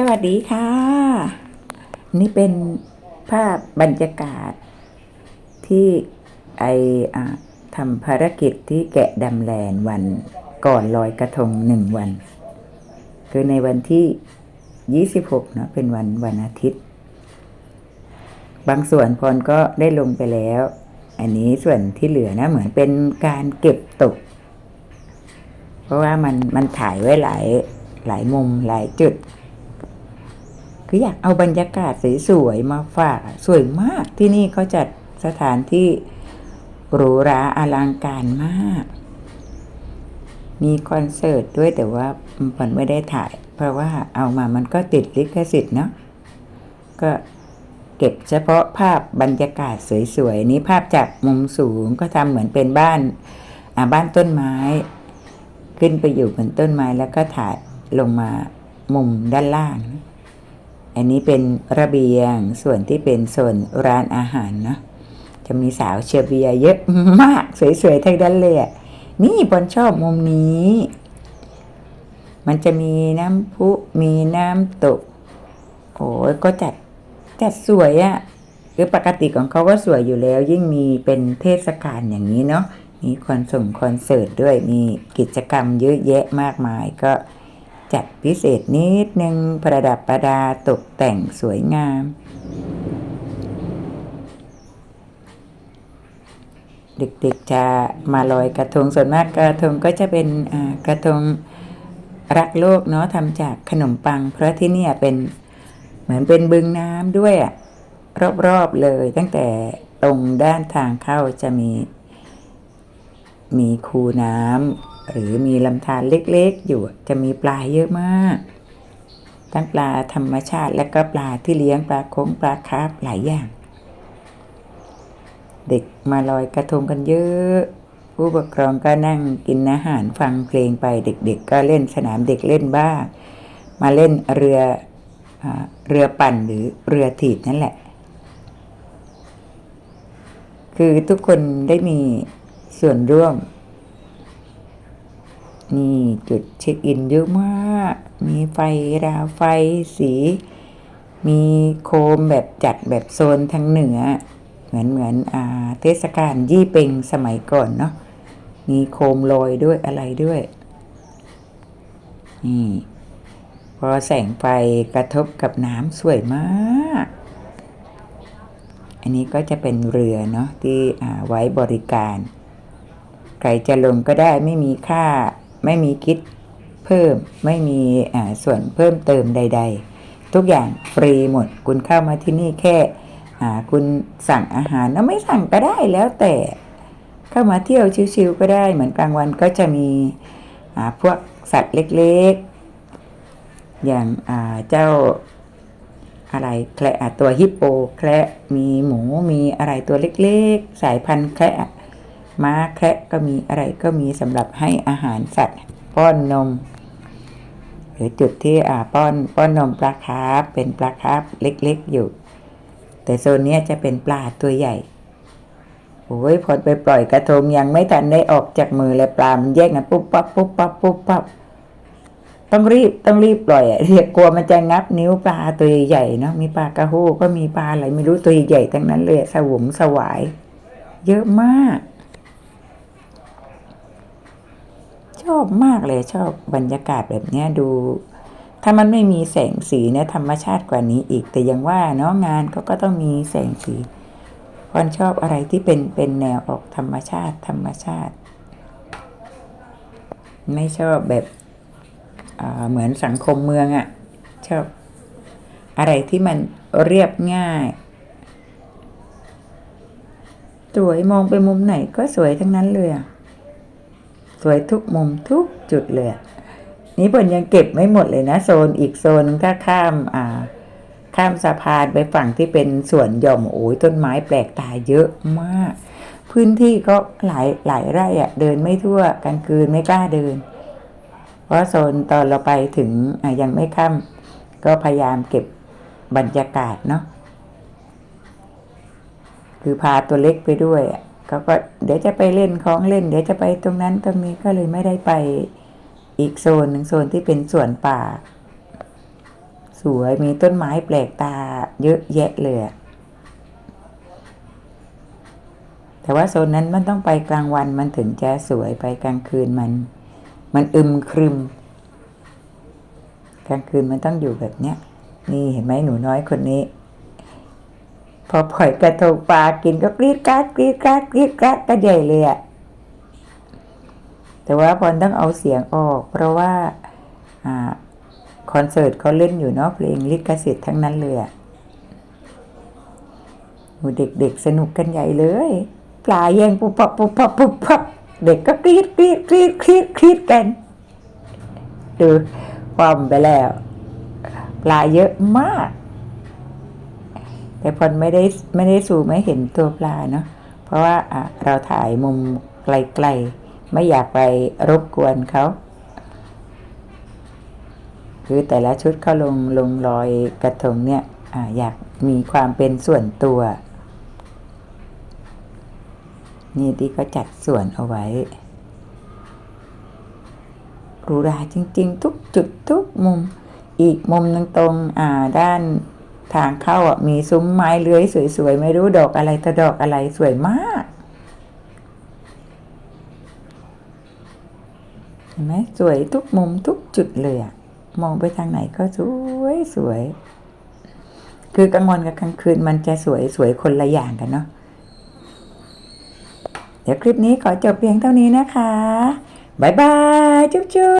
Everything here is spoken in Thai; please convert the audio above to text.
สวัสดีค่ะ นี่เป็นภาพบรรยากาศ ที่ไออทำภารกิจที่แกะดำแลนวันก่อนลอยกระทงหนึ่งวัน คือในวันที่ 26เนาะเป็นวันวันอาทิตย์ บางส่วนพรก็ได้ลงไปแล้ว อันนี้ส่วนที่เหลือนะเหมือนเป็นการเก็บตก เพราะว่ามันมันถ่ายไว้หลายหลายมุมหลายจุด คืออยากเอาบรรยากาศสวยๆมาฝากสวยมากที่นี่เขาจัดสถานที่หรูหราอลังการมาก มีคอนเสิร์ตด้วยแต่ว่ามันไม่ได้ถ่าย เพราะว่าเอามามันก็ติดลิขสิทธิ์เนาะก็เก็บเฉพาะภาพบรรยากาศสวยๆนี้ภาพจากมุมสูงก็ทำเหมือนเป็นบ้านบ้านต้นไม้ ขึ้นไปอยู่บนต้นไม้แล้วก็ถ่ายลงมามุมด้านล่างนะ อันนี้เป็นระเบียงส่วนที่เป็นโซนร้านอาหารเนาะจะมีสาวเชียร์เบียเยอะมากสวยๆทั้งนั้นเลยอะนี่บอลชอบมุมนี้ มันจะมีน้ำพุมีน้ำตกโอ้ยก็จัดจัดสวยอะคือปกติของเขาก็สวยอยู่แล้ว ยิ่งมีเป็นเทศกาลอย่างนี้เนาะมีคอนส่งคอนเสิร์ตด้วยมีกิจกรรมเยอะแยะมากมายก็ จัดพิเศษนิดนึงประดับประดาตกแต่งสวยงาม เด็กๆจะมาลอยกระทงส่วนมากกระทงก็จะเป็นกระทงรักโลกเนาะทำจากขนมปัง เพราะที่เนี่ยเป็นเหมือนเป็นบึงน้ำด้วยอะรอบๆเลยตั้งแต่ตรงด้านทางเข้าจะมี มีคูน้ำ หรือมีลำธารเล็กๆ อยู่จะมีปลาเยอะมาก ทั้งปลาธรรมชาติและก็ปลาที่เลี้ยงปลาคงปลาคาร์ฟหลายอย่าง เด็กมาลอยกระทงกันเยอะผู้ปกครองก็นั่งกินอาหารฟังเพลงไปเด็กๆ ก็เล่นสนามเด็กเล่นบ้าง มาเล่นเรืออเรือปั่นหรือเรือถีบนั่นแหละ คือทุกคนได้มีส่วนร่วม นี่จุดเช็คอินเยอะมาก มีไฟราไฟสี มีโคมแบบจัดแบบโซนทางเหนือ เหมือนเหมือนอาเทศกาลยี่เป็งสมัยก่อนเนาะ มีโคมลอยด้วยอะไรด้วย นี่ พอแสงไฟกระทบกับน้ำสวยมาก อันนี้ก็จะเป็นเรือเนาะที่ไว้บริการใครจะลงก็ได้ไม่มีค่า ไม่มีคิดเพิ่ม ไม่มีส่วนเพิ่มเติมใด ๆ ทุกอย่างฟรีหมด คุณเข้ามาที่นี่แค่คุณสั่งอาหารแล้วไม่สั่งก็ได้แล้วแต่เข้ามาเที่ยวชิวๆก็ได้ เหมือนกลางวันก็จะมีพวกสัตว์เล็กๆ อย่างาเจ้าอะไรแคระอะตัวฮิปโปแคระมีหมูมีอะไรตัวเล็กๆ สายพันธุ์แคระ ม้าแคะก็มีอะไรก็มีสำหรับให้อาหารสัตว์ ป้อนนม หรือจุดที่อ่าป้อนป้อนนมปลาคาร์ฟเป็นปลาคาร์ฟเล็กๆอยู่ แต่โซนนี้จะเป็นปลาตัวใหญ่โอ้ยพอไปปล่อยกระทงยังไม่ทันได้ออกจากมือเลยปลามันแยกกันปุ๊บปั๊บปุ๊บปั๊บปุ๊บปั๊บต้องรีบต้องรีบปล่อยอะเรียกกลัวมันจะงับนิ้วปลาตัวใหญ่เนาะมีปลากระโหูก็มีปลาอะไรไม่รู้ตัวใหญ่ๆทั้งนั้นเลยสวมสวาย เยอะมาก ช อบมากเลยชอบบรรยากาศแบบเนี้ยดู ถ้ามันไม่มีแสงสีเนี่ยธรรมชาติกว่านี้อีก แต่ยังว่าเนาะงานเขาก็ต้องมีแสงสีพอนชอบอะไรที่เป็นเป็นแนวออกธรรมชาติ ธรรมชาติ ไม่ชอบแบบเหมือนสังคมเมืองอะ่ะชอบอะไรที่มันเรียบง่ายสวยมองไปมุมไหนก็สวยทั้งนั้นเลยอะ สวยทุกมุมทุกจุดเลยนี่ผลยังเก็บไม่หมดเลยนะ โซนอีกโซนหนึงถ้าข้ามอ่าข้ามสะพานไปฝั่งที่เป็นสวนหย่อมโอ้ยต้นไม้แปลกตาเยอะมาก พื้นที่ก็หลายหลายไร่อะเดินไม่ทั่วกลางคืนไม่กล้าเดิน เพราะโซนตอนเราไปถึงอะยังไม่ค่ำก็พยายามเก็บบรรยากาศเนาะคือพาตัวเล็กไปด้วยอะ เขาก็เดี๋ยวจะไปเล่นของเล่น เดี๋ยวจะไปตรงนั้นตรงนี้ก็เลยไม่ได้ไปอีกโซนหนึ่งโซนที่เป็นสวนป่า สวยมีต้นไม้แปลกตาเยอะแยะเลยแต่ว่าโซนนั้นมันต้องไปกลางวันมันถึงจะสวยไปกลางคืนมัน มันอึมครึม กลางคืนมันต้องอยู่แบบเนี้ยนี่เห็นไหมหนูน้อยคนนี้ พอปล่อยกระทงปลากินก็กรีดกราดกรีดกราดกรีดกราดก็ใหญ่เลยอะแต่ว่าพรต้องเอาเสียงออก เพราะว่าอ่าคอนเสิร์ตเขาเล่นอยู่เนาะเพลงลิขสิทธิ์ทั้งนั้นเลยอะเด็กๆสนุกกันใหญ่เลย ปลาแย่งปุ๊บปับปุ๊บปับปุ๊บปับเด็กก็กรีดกรีดกรีดกรีดกรีดกันดูความไปแล้ว ปลาเยอะมาก แต่พลไม่ได้ไม่ได้สูไม่เห็นตัวปลาเนาะเพราะว่าเราถ่ายมุมไกลๆ ไม่อยากไปรบกวนเขาคือแต่ละชุดเขาลงลงรอยกระทงเนี่ยออยากมีความเป็นส่วนตัว นี่ที่ก็จัดส่วนเอาไว้รูราจริง ๆ ทุกจุดทุกมุม อีกมุมนึงตรงด้าน ทางเข้าอะมีซุ้มไม้เลื้อยสวยๆ ไม่รู้ดอกอะไรตะดอกอะไรสวยมาก เห็นไหมสวยทุกมุมทุกจุดเลยอะมองไปทางไหนก็สวยสวย คือกลางวันกับกลางคืนมันจะสวยสวยคนละอย่างกันเนาะ เดี๋ยวคลิปนี้ขอจบเพียงเท่านี้นะคะบ๊ายบาย จุ๊บจุ๊บ